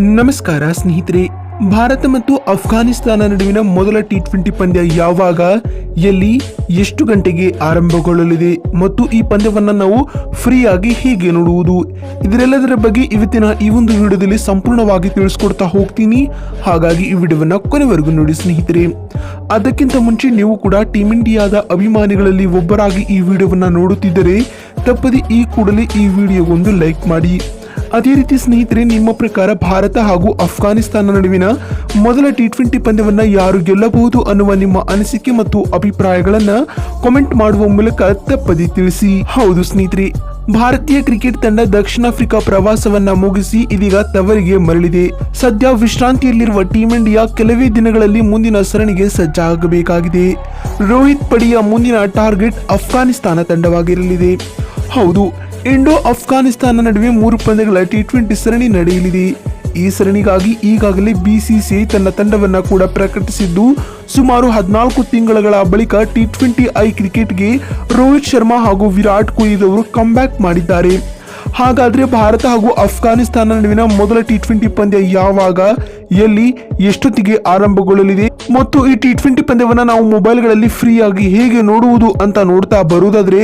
ನಮಸ್ಕಾರ ಸ್ನೇಹಿತರೆ. ಭಾರತ ಮತ್ತು ಅಫ್ಘಾನಿಸ್ತಾನ ನಡುವಿನ ಮೊದಲ ಟಿ ಟ್ವೆಂಟಿ ಪಂದ್ಯ ಯಾವಾಗ, ಎಲ್ಲಿ, ಎಷ್ಟು ಗಂಟೆಗೆ ಆರಂಭಗೊಳ್ಳಲಿದೆ ಮತ್ತು ಈ ಪಂದ್ಯವನ್ನು ನಾವು ಫ್ರೀಯಾಗಿ ಹೇಗೆ ನೋಡುವುದು? ಇದರೆಲ್ಲದರ ಬಗ್ಗೆ ಇವತ್ತಿನ ಈ ಒಂದು ವಿಡಿಯೋದಲ್ಲಿ ಸಂಪೂರ್ಣವಾಗಿ ತಿಳಿಸ್ಕೊಡ್ತಾ ಹೋಗ್ತೀನಿ. ಹಾಗಾಗಿ ಈ ವಿಡಿಯೋವನ್ನು ಕೊನೆವರೆಗೂ ನೋಡಿ ಸ್ನೇಹಿತರೆ. ಅದಕ್ಕಿಂತ ಮುಂಚೆ ನೀವು ಕೂಡ ಟೀಮ್ ಇಂಡಿಯಾದ ಅಭಿಮಾನಿಗಳಲ್ಲಿ ಒಬ್ಬರಾಗಿ ಈ ವಿಡಿಯೋವನ್ನು ನೋಡುತ್ತಿದ್ದರೆ, ತಪ್ಪದೆ ಈ ಕೂಡಲೇ ಈ ವಿಡಿಯೋಗೊಂದು ಲೈಕ್ ಮಾಡಿ. ಅದೇ ರೀತಿ ಸ್ನೇಹಿತರೆ, ನಿಮ್ಮ ಪ್ರಕಾರ ಭಾರತ ಹಾಗೂ ಅಫ್ಘಾನಿಸ್ತಾನ ನಡುವಿನ ಮೊದಲ ಟಿ ಟ್ವೆಂಟಿ ಪಂದ್ಯವನ್ನು ಯಾರು ಗೆಲ್ಲಬಹುದು ಅನ್ನುವ ನಿಮ್ಮ ಅನಿಸಿಕೆ ಮತ್ತು ಅಭಿಪ್ರಾಯಗಳನ್ನು ಕಾಮೆಂಟ್ ಮಾಡುವ ಮೂಲಕ ತಪ್ಪದೆ ತಿಳಿಸಿ. ಹೌದು ಸ್ನೇಹಿತರೆ, ಭಾರತೀಯ ಕ್ರಿಕೆಟ್ ತಂಡ ದಕ್ಷಿಣ ಆಫ್ರಿಕಾ ಪ್ರವಾಸವನ್ನ ಮುಗಿಸಿ ಇದೀಗ ತವರಿಗೆ ಮರಳಿದೆ. ಸದ್ಯ ವಿಶ್ರಾಂತಿಯಲ್ಲಿರುವ ಟೀಂ ಇಂಡಿಯಾ ಕೆಲವೇ ದಿನಗಳಲ್ಲಿ ಮುಂದಿನ ಸರಣಿಗೆ ಸಜ್ಜಾಗಬೇಕಾಗಿದೆ. ರೋಹಿತ್ ಪಡಿಯ ಮುಂದಿನ ಟಾರ್ಗೆಟ್ ಅಫ್ಘಾನಿಸ್ತಾನ ತಂಡವಾಗಿರಲಿದೆ. ಹೌದು, ಇಂಡೋ ಅಫ್ಘಾನಿಸ್ತಾನ ನಡುವೆ ಮೂರು ಪಂದ್ಯಗಳ ಟಿ ಟ್ವೆಂಟಿ ಸರಣಿ ನಡೆಯಲಿದೆ. ಈ ಸರಣಿಗಾಗಿ ಈಗಾಗಲೇ ಬಿಸಿಸಿಐ ತನ್ನ ತಂಡವನ್ನ ಕೂಡ ಪ್ರಕಟಿಸಿದ್ದು, ಸುಮಾರು ಹದಿನಾಲ್ಕು ತಿಂಗಳ ಬಳಿಕ ಟಿ ಟ್ವೆಂಟಿ ಐ ಕ್ರಿಕೆಟ್ಗೆ ರೋಹಿತ್ ಶರ್ಮಾ ಹಾಗೂ ವಿರಾಟ್ ಕೊಹ್ಲಿದವರು ಕಮ್ಬ್ಯಾಕ್ ಮಾಡಿದ್ದಾರೆ. ಹಾಗಾದ್ರೆ ಭಾರತ ಹಾಗೂ ಅಫ್ಘಾನಿಸ್ತಾನ ನಡುವಿನ ಮೊದಲ ಟಿ ಟ್ವೆಂಟಿ ಪಂದ್ಯ ಯಾವಾಗ, ಎಲ್ಲಿ, ಎಷ್ಟೊತ್ತಿಗೆ ಆರಂಭಗೊಳ್ಳಲಿದೆ? ಮತ್ತು ಈ ಟಿ ಟ್ವೆಂಟಿ ಪಂದ್ಯವನ್ನು ನಾವು ಮೊಬೈಲ್ಗಳಲ್ಲಿ ಫ್ರೀ ಆಗಿ ಹೇಗೆ ನೋಡುವುದು ಅಂತ ನೋಡ್ತಾ ಬರುವುದಾದ್ರೆ,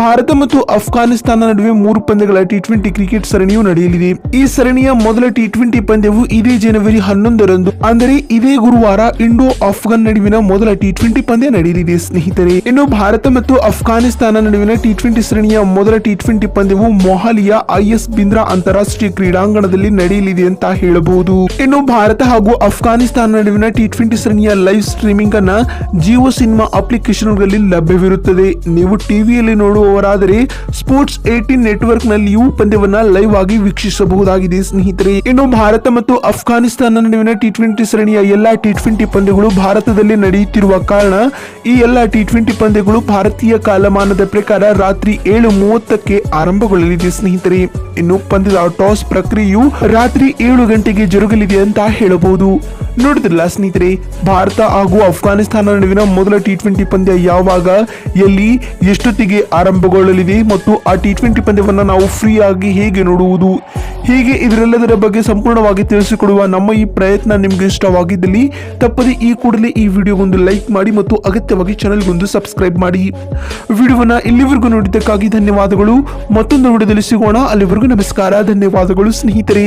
ಭಾರತ ಮತ್ತು ಅಫ್ಘಾನಿಸ್ತಾನ ನಡುವೆ ಮೂರು ಪಂದ್ಯಗಳ ಟಿ ಟ್ವೆಂಟಿ ಕ್ರಿಕೆಟ್ ಸರಣಿಯು ನಡೆಯಲಿದೆ. ಈ ಸರಣಿಯ ಮೊದಲ ಟಿ ಟ್ವೆಂಟಿ ಪಂದ್ಯವು ಇದೇ ಜನವರಿ ಹನ್ನೊಂದರಂದು, ಅಂದರೆ ಇದೇ ಗುರುವಾರ ಇಂಡೋ ಅಫ್ಘಾನ್ ನಡುವಿನ ಮೊದಲ ಟಿ ಟ್ವೆಂಟಿ ಪಂದ್ಯ ನಡೆಯಲಿದೆ. ಸ್ನೇಹಿತರೆ, ಇನ್ನು ಭಾರತ ಮತ್ತು ಅಫ್ಘಾನಿಸ್ತಾನ ನಡುವಿನ ಟಿ ಟ್ವೆಂಟಿ ಸರಣಿಯ ಮೊದಲ ಟಿ ಟ್ವೆಂಟಿ ಪಂದ್ಯವು ಮೊಹಾಲಿಯ ಐಎಸ್ ಬಿಂದ್ರಾ ಅಂತಾರಾಷ್ಟ್ರೀಯ ಕ್ರೀಡಾಂಗಣದಲ್ಲಿ ನಡೆಯಲಿದೆ ಅಂತ ಹೇಳಬಹುದು. ಇನ್ನು ಭಾರತ ಹಾಗೂ ಅಫ್ಘಾನಿಸ್ತಾನ ನಡುವಿನ ಟಿ ಟ್ವೆಂಟಿ ಸರಣಿಯ ಲೈವ್ ಸ್ಟ್ರೀಮಿಂಗ್ ಅನ್ನ ಜಿಯೋ ಸಿನಿಮಾ ಅಪ್ಲಿಕೇಶನ್ಗಳಲ್ಲಿ ಲಭ್ಯವಿರುತ್ತದೆ. ನೀವು ಟಿವಿಯಲ್ಲಿ ನೋಡುವವರಾದರೆ ಸ್ಪೋರ್ಟ್ಸ್ ಏಟೀನ್ ನೆಟ್ವರ್ಕ್ ನಲ್ಲಿಯೂ ಪಂದ್ಯವನ್ನ ಲೈವ್ ಆಗಿ ವೀಕ್ಷಿಸಬಹುದಾಗಿದೆ. ಸ್ನೇಹಿತರೆ, ಇನ್ನು ಭಾರತ ಮತ್ತು ಅಫ್ಘಾನಿಸ್ತಾನ ನಡುವಿನ ಟಿ ಟ್ವೆಂಟಿ ಸರಣಿಯ ಎಲ್ಲಾ ಟಿ ಟ್ವೆಂಟಿ ಪಂದ್ಯಗಳು ಭಾರತದಲ್ಲಿ ನಡೆಯುತ್ತಿರುವ ಕಾರಣ, ಈ ಎಲ್ಲಾ ಟಿ ಟ್ವೆಂಟಿ ಪಂದ್ಯಗಳು ಭಾರತೀಯ ಕಾಲಮಾನದ ಪ್ರಕಾರ ರಾತ್ರಿ ಏಳು ಮೂವತ್ತಕ್ಕೆ ಆರಂಭಗೊಳ್ಳಲಿದೆ. ಸ್ನೇಹಿತರೆ, ಇನ್ನು ಪಂದ್ಯದ ಟಾಸ್ ಪ್ರಕ್ರಿಯೆಯು ರಾತ್ರಿ ಏಳು ಗಂಟೆಗೆ ಜರುಗಲಿದೆ ಅಂತ ಹೇಳಬಹುದು. ನೋಡಿದ್ರಲ್ಲ ಸ್ನೇಹಿತರೆ, ಭಾರತ ಹಾಗೂ ಅಫ್ಘಾನಿಸ್ತಾನ ನಡುವಿನ ಮೊದಲ ಟಿ ಟ್ವೆಂಟಿ ಪಂದ್ಯ ಯಾವಾಗ, ಎಲ್ಲಿ, ಎಷ್ಟೊತ್ತಿಗೆ ಆರಂಭಗೊಳ್ಳಲಿದೆ ಮತ್ತು ಆ ಟಿ ಟ್ವೆಂಟಿ ಪಂದ್ಯವನ್ನು ನಾವು ಫ್ರೀ ಆಗಿ ಹೇಗೆ ನೋಡುವುದು? ಹೀಗೆ ಇದರೆಲ್ಲದರ ಬಗ್ಗೆ ಸಂಪೂರ್ಣವಾಗಿ ತಿಳಿಸಿಕೊಡುವ ನಮ್ಮ ಈ ಪ್ರಯತ್ನ ನಿಮಗೆ ಇಷ್ಟವಾಗಿದ್ದಲ್ಲಿ, ತಪ್ಪದೆ ಈ ಕೂಡಲೇ ಈ ವಿಡಿಯೋಗೊಂದು ಲೈಕ್ ಮಾಡಿ ಮತ್ತು ಅಗತ್ಯವಾಗಿ ಚಾನಲ್ಗೊಂದು ಸಬ್ಸ್ಕ್ರೈಬ್ ಮಾಡಿ. ವಿಡಿಯೋವನ್ನು ಇಲ್ಲಿವರೆಗೂ ನೋಡಿದ್ದಕ್ಕಾಗಿ ಧನ್ಯವಾದಗಳು. ಮತ್ತೊಂದು ವಿಡಿಯೋದಲ್ಲಿ ಸಿಗೋಣ. ಅಲ್ಲಿವರೆಗೂ ನಮಸ್ಕಾರ. ಧನ್ಯವಾದಗಳು ಸ್ನೇಹಿತರೆ.